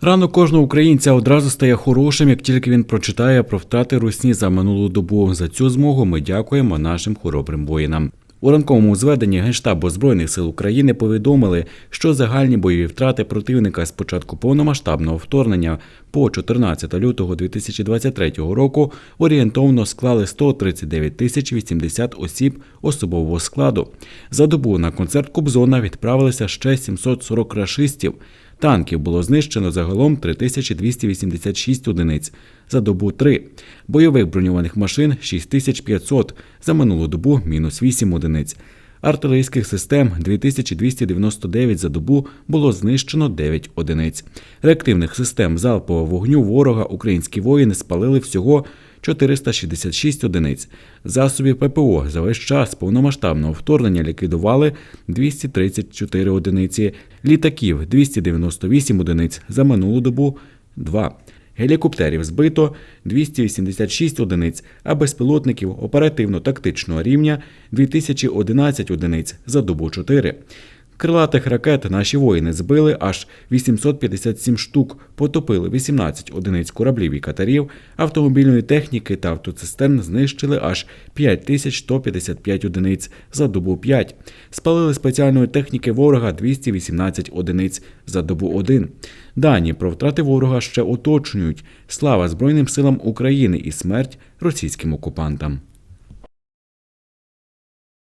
Ранок кожного українця одразу стає хорошим, як тільки він прочитає про втрати русні за минулу добу. За цю змогу ми дякуємо нашим хоробрим воїнам. У ранковому зведенні Генштабу Збройних сил України повідомили, що загальні бойові втрати противника з початку повномасштабного вторгнення по 14 лютого 2023 року орієнтовно склали 139 тисяч 80 осіб особового складу. За добу на концерт Кобзона відправилися ще 740 рашистів. Танків було знищено загалом 3286 одиниць, за добу 3. Бойових броньованих машин 6500, за минулу добу мінус 8 одиниць. Артилерійських систем 2299 за добу було знищено 9 одиниць. Реактивних систем залпового вогню ворога українські воїни спалили всього 466 одиниць. Засобів ППО за весь час повномасштабного вторгнення ліквідували 234 одиниці, літаків 298 одиниць, за минулу добу 2. Гелікоптерів збито 286 одиниць, а безпілотників оперативно-тактичного рівня 2011 одиниць за добу 4. Крилатих ракет наші воїни збили аж 857 штук, потопили 18 одиниць кораблів і катерів, автомобільної техніки та автоцистерн знищили аж 5155 одиниць за добу 5. Спалили спеціальної техніки ворога 218 одиниць за добу 1. Дані про втрати ворога ще уточнюють. Слава Збройним силам України і смерть російським окупантам.